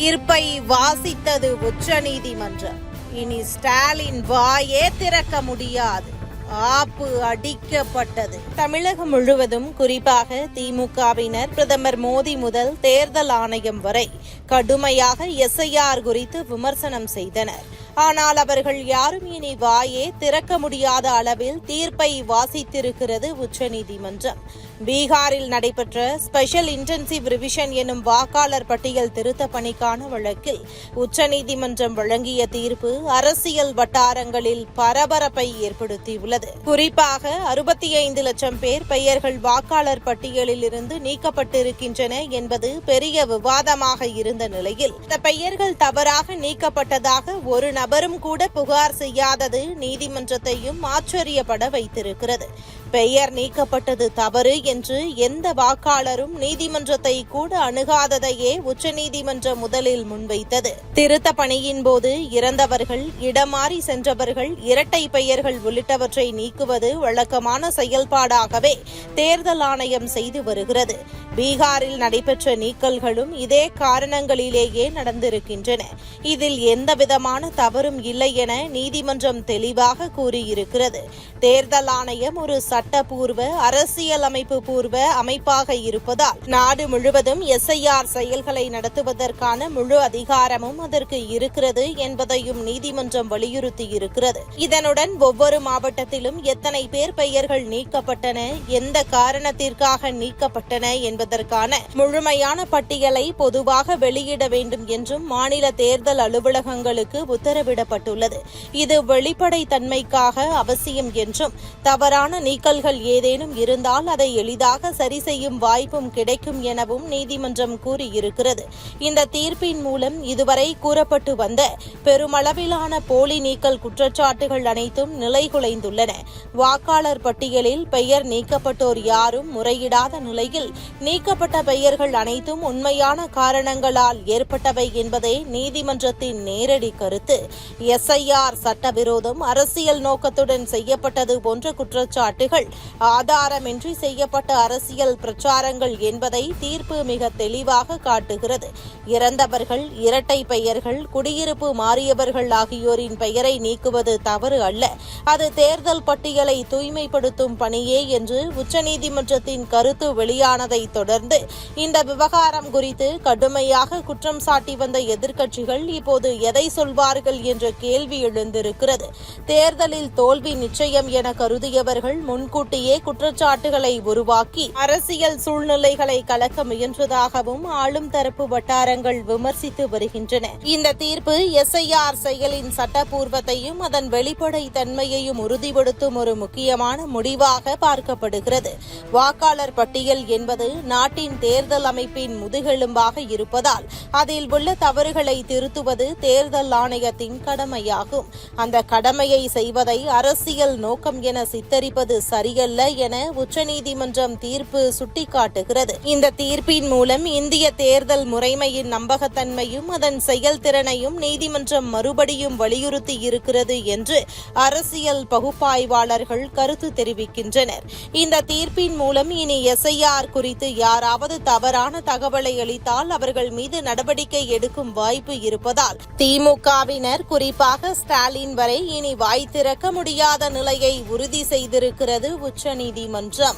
தீர்ப்பை வாசித்தது உச்சநீதிமன்றம். இனி ஸ்டாலின் வாயே திறக்க முடியாது. ஆப்பு அடிக்கப்பட்டது. தமிழகம் முழுவதும் குறிப்பாக திமுகவினர் பிரதமர் மோடி முதல் தேர்தல் ஆணையம் வரை கடுமையாக எஸ்ஐஆர் குறித்து விமர்சனம் செய்தனர். ஆனால் அவர்கள் யாரும் இனி வாயே திறக்க முடியாத அளவில் தீர்ப்பை வாசித்திருக்கிறது உச்சநீதிமன்றம். பீகாரில் நடைபெற்ற ஸ்பெஷல் இன்டென்சிவ் ரிவிஷன் எனும் வாக்காளர் பட்டியல் திருத்த பணிக்கான வழக்கில் உச்சநீதிமன்றம் வழங்கிய தீர்ப்பு அரசியல் வட்டாரங்களில் பரபரப்பை ஏற்படுத்தியுள்ளது. குறிப்பாக அறுபத்தி ஐந்து லட்சம் பேர் பெயர்கள் வாக்காளர் பட்டியலில் இருந்து நீக்கப்பட்டிருக்கின்றன என்பது பெரிய விவாதமாக இருந்த நிலையில் இந்த பெயர்கள் தவறாக நீக்கப்பட்டதாக ஒரு நபரும் கூட புகார் செய்யாதது நீதிமன்றத்தையும் ஆச்சரியப்பட வைத்திருக்கிறது. பெயர் நீக்கப்பட்டது தவறு என்று எந்த வாக்காளரும் நீதிமன்றத்தை கூட அணுகாததையே உச்சநீதிமன்றம் முதலில் முன்வைத்தது. திருத்த பணியின் போது இறந்தவர்கள் இடமாறி சென்றவர்கள் இரட்டை பெயர்கள் உள்ளிட்டவற்றை நீக்குவது வழக்கமான செயல்பாடாகவே தேர்தல் ஆணையம் செய்து வருகிறது. பீகாரில் நடைபெற்ற நீக்கல்களும் இதே காரணங்களிலேயே நடந்திருக்கின்றன. இதில் எந்தவிதமான தவறும் இல்லை என நீதிமன்றம் தெளிவாக கூறியிருக்கிறது. தேர்தல் ஆணையம் ஒரு சட்டப்பூர்வ அரசியலமைப்பு பூர்வ அமைப்பாக இருப்பதால் நாடு முழுவதும் எஸ்ஐஆர் செயல்களை நடத்துவதற்கான முழு அதிகாரமும் அதற்கு இருக்கிறது என்பதையும் நீதிமன்றம் வலியுறுத்தியிருக்கிறது. இதனுடன் ஒவ்வொரு மாவட்டத்திலும் எத்தனை பேர் பெயர்கள் நீக்கப்பட்டன எந்த காரணத்திற்காக நீக்கப்பட்டன என்பது என்பதற்கான முழுமையான பட்டியலை பொதுவாக வெளியிட வேண்டும் என்றும் மாநில தேர்தல் அலுவலகங்களுக்கு உத்தரவிடப்பட்டுள்ளது. இது வெளிப்படை தன்மைக்காக அவசியம் என்றும் தவறான நீக்கல்கள் ஏதேனும் இருந்தால் அதை எளிதாக சரி செய்யும் வாய்ப்பும் கிடைக்கும் எனவும் நீதிமன்றம் கூறியிருக்கிறது. இந்த தீர்ப்பின் மூலம் இதுவரை கூறப்பட்டு வந்த பெருமளவிலான போலி நீக்கல் குற்றச்சாட்டுகள் அனைத்தும் நிலைகுலைந்துள்ளன. வாக்காளர் பட்டியலில் பெயர் நீக்கப்பட்டோர் யாரும் முறையிடாத நிலையில் நீ நீக்கப்பட்ட பெயர்கள் அனைத்தும் உண்மையான காரணங்களால் ஏற்பட்டவை என்பதே நீதிமன்றத்தின் நேரடி கருத்து. எஸ்ஐஆர் சட்டவிரோதம் அரசியல் நோக்கத்துடன் செய்யப்பட்டது போன்ற குற்றச்சாட்டுகள் ஆதாரமின்றி செய்யப்பட்ட அரசியல் பிரச்சாரங்கள் என்பதை தீர்ப்பு மிக தெளிவாக காட்டுகிறது. இறந்தவர்கள் இரட்டை பெயர்கள் குடியிருப்பு மாறியவர்கள் ஆகியோரின் பெயரை நீக்குவது தவறு அல்ல. அது தேர்தல் பட்டியலை தூய்மைப்படுத்தும் பணியே என்று உச்சநீதிமன்றத்தின் கருத்து வெளியானதை தொடர்ந்து இந்த விவகாரம் குறித்து கடுமையாக குற்றம் சாட்டி வந்த எதிர்க்கட்சிகள் இப்போது எதை சொல்வார்கள் என்ற கேள்வி எழுந்திருக்கிறது. தேர்தலில் தோல்வி நிச்சயம் என கருதியவர்கள் முன்கூட்டியே குற்றச்சாட்டுகளை உருவாக்கி அரசியல் சூழ்நிலைகளை கலக்க முயன்றதாகவும் ஆளும் தரப்பு வட்டாரங்கள் விமர்சித்து வருகின்றன. இந்த தீர்ப்பு எஸ்ஐஆர் செயலின் சட்டப்பூர்வத்தையும் அதன் வெளிப்படை தன்மையையும் உறுதிப்படுத்தும் ஒரு முக்கியமான முடிவாக பார்க்கப்படுகிறது. வாக்காளர் பட்டியல் என்பது நாட்டின் தேர்தல் அமைப்பின் முதுகெலும்பாக இருப்பதால் அதில் உள்ள தவறுகளை திருத்துவது தேர்தல் ஆணையத்தின் கடமையாகும். அந்த கடமையை செய்வதை அரசியல் நோக்கம் என சித்தரிப்பது சரியல்ல என உச்சநீதிமன்றம் தீர்ப்பு சுட்டிக்காட்டுகிறது. இந்த தீர்ப்பின் மூலம் இந்திய தேர்தல் முறைமையின் நம்பகத்தன்மையும் அதன் செயல்திறனையும் நீதிமன்றம் மறுபடியும் வலியுறுத்தி இருக்கிறது என்று அரசியல் பகுப்பாய்வாளர்கள் கருத்து தெரிவிக்கின்றனர். இந்த தீர்ப்பின் மூலம் இனி எஸ்ஐஆர் குறித்து யாராவது தவறான தகவலை அளித்தால் அவர்கள் மீது நடவடிக்கை எடுக்கும் வாய்ப்பு இருப்பதால் திமுகவினர் குறிப்பாக ஸ்டாலின் வரை இனி வாய் திறக்க முடியாத நிலையை உறுதி செய்திருக்கிறது உச்சநீதிமன்றம்.